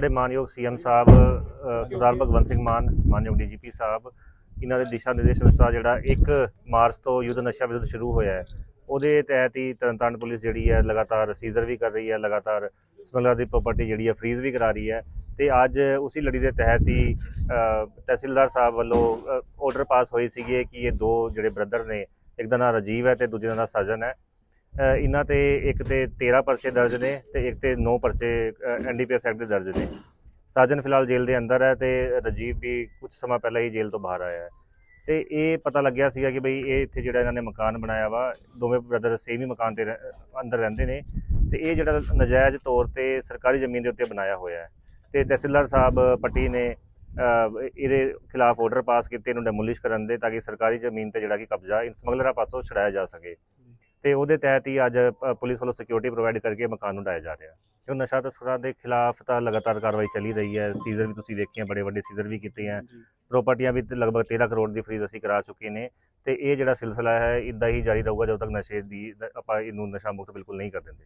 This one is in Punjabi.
ਸਾਡੇ ਮਾਨਯੋਗ ਸੀਐਮ ਸਾਹਿਬ ਸਰਦਾਰ ਭਗਵੰਤ ਸਿੰਘ ਮਾਨ, ਮਾਨਯੋਗ ਡੀਜੀਪੀ ਸਾਹਿਬ, ਇਹਨਾਂ ਦੇ ਦਿਸ਼ਾ ਨਿਰਦੇਸ਼ ਅਨੁਸਾਰ ਜਿਹੜਾ 1 ਮਾਰਚ ਤੋਂ ਯੁੱਧ ਨਸ਼ਾ ਵਿਰੁੱਧ ਸ਼ੁਰੂ ਹੋਇਆ ਹੈ, ਉਹਦੇ ਤਹਿਤ ਹੀ ਤਰਨਤਾਰਨ ਪੁਲਿਸ ਜਿਹੜੀ ਹੈ ਲਗਾਤਾਰ ਸੀਜ਼ਰ ਵੀ ਕਰ ਰਹੀ ਹੈ, ਲਗਾਤਾਰ ਸਮਗਲਰ ਦੀ ਪ੍ਰਾਪਰਟੀ ਜਿਹੜੀ ਹੈ ਫ੍ਰੀਜ਼ ਵੀ ਕਰਾ ਰਹੀ ਹੈ ਤੇ ਅੱਜ ਉਸੇ ਲੜੀ ਦੇ ਤਹਿਤ ਹੀ ਤਹਿਸੀਲਦਾਰ ਸਾਹਿਬ ਵੱਲੋਂ ਆਰਡਰ ਪਾਸ ਹੋਈ ਸੀਗੇ ਕਿ ਇਹ ਦੋ ਜਿਹੜੇ ਬ੍ਰਦਰ ਨੇ, ਇੱਕ ਦਾ ਨਾਮ ਰਾਜੀਵ ਹੈ ਤੇ ਦੂਜੇ ਦਾ ਨਾਮ ਸਾਜਨ ਹੈ। ਇਹਨਾਂ ਤੇ ਇੱਕ ਤੇ 13 ਪਰਚੇ ਦਰਜ ਨੇ ਤੇ ਇੱਕ ਤੇ 9 ਪਰਚੇ ਐਨਡੀਪੀਐਸ ਐਕਟ ਦੇ ਦਰਜ ਨੇ। ਸਾਜਨ ਫਿਲਹਾਲ ਜੇਲ੍ਹ ਦੇ ਅੰਦਰ ਹੈ ਤੇ ਰਾਜੀਵ ਵੀ ਕੁਝ ਸਮਾਂ ਪਹਿਲਾਂ ਹੀ ਜੇਲ੍ਹ ਤੋਂ ਬਾਹਰ ਆਇਆ ਹੈ। ਤੇ ਇਹ ਪਤਾ ਲੱਗਿਆ ਸੀਗਾ ਕਿ ਬਈ ਇਹ ਇੱਥੇ ਜਿਹੜਾ ਇਹਨਾਂ ਨੇ ਮਕਾਨ ਬਣਾਇਆ ਵਾ, ਦੋਵੇਂ ਬ੍ਰਦਰ ਸੇਮ ਹੀ ਮਕਾਨ ਤੇ ਰਹਿ- ਅੰਦਰ ਰਹਿੰਦੇ ਨੇ। ਤੇ ਇਹ ਜਿਹੜਾ ਨਜਾਇਜ਼ ਤੌਰ ਤੇ ਸਰਕਾਰੀ ਜ਼ਮੀਨ ਦੇ ਉੱਤੇ ਬਣਾਇਆ ਹੋਇਆ ਹੈ। ਤੇ ਤਹਿਸੀਲਦਾਰ ਸਾਹਿਬ ਪੱਟੀ ਨੇ ਇਹਦੇ ਖਿਲਾਫ ਆਰਡਰ ਪਾਸ ਕੀਤੇ, ਇਹਨੂੰ ਡੈਮੋਲਿਸ਼ ਕਰਨ ਦੇ ਤਾਂ ਕਿ ਸਰਕਾਰੀ ਜ਼ਮੀਨ ਤੇ ਜਿਹੜਾ ਕਿ ਕਬਜ਼ਾ ਇਨ ਸਮਗਲਰਾਂ ਪਾਸੋਂ ਛੁਡਾਇਆ ਜਾ ਸਕੇ। ਤੇ ਉਹਦੇ ਤਹਿਤ ਹੀ ਅੱਜ ਪੁਲਿਸ ਵੱਲੋਂ ਸਿਕਿਉਰਿਟੀ ਪ੍ਰੋਵਾਈਡ ਕਰਕੇ ਮਕਾਨ ਨੂੰ ਢਾਇਆ ਜਾ ਰਿਹਾ। ਸੋ ਨਸ਼ਾ ਤਸਕਰਾਂ ਦੇ ਖਿਲਾਫ ਤਾਂ ਲਗਾਤਾਰ ਕਾਰਵਾਈ ਚੱਲੀ ਰਹੀ ਹੈ। ਸੀਜ਼ਰ ਵੀ ਤੁਸੀਂ ਵੇਖੀਆਂ ਬੜੇ ਵੱਡੇ ਸੀਜ਼ਰ ਵੀ ਕੀਤੇ ਹੈ ਪ੍ਰਾਪਰਟੀਆਂ ਵੀ ਲਗਭਗ 13 ਕਰੋੜ ਦੀ ਫਰੀਜ਼ ਅਸੀਂ ਕਰਾ ਚੁੱਕੇ ਨੇ। ਤੇ ਇਹ ਜਿਹੜਾ ਸਿਲਸਿਲਾ ਹੈ ਇਦਾਂ ਹੀ ਜਾਰੀ ਰਹੂਗਾ ਜਦੋਂ ਤੱਕ ਨਸ਼ੇ ਦੀ ਆਪਾਂ ਇਹਨੂੰ ਨਸ਼ਾ ਮੁਕਤ ਬਿਲਕੁਲ ਨਹੀਂ ਕਰ ਦਿੰਦੇ।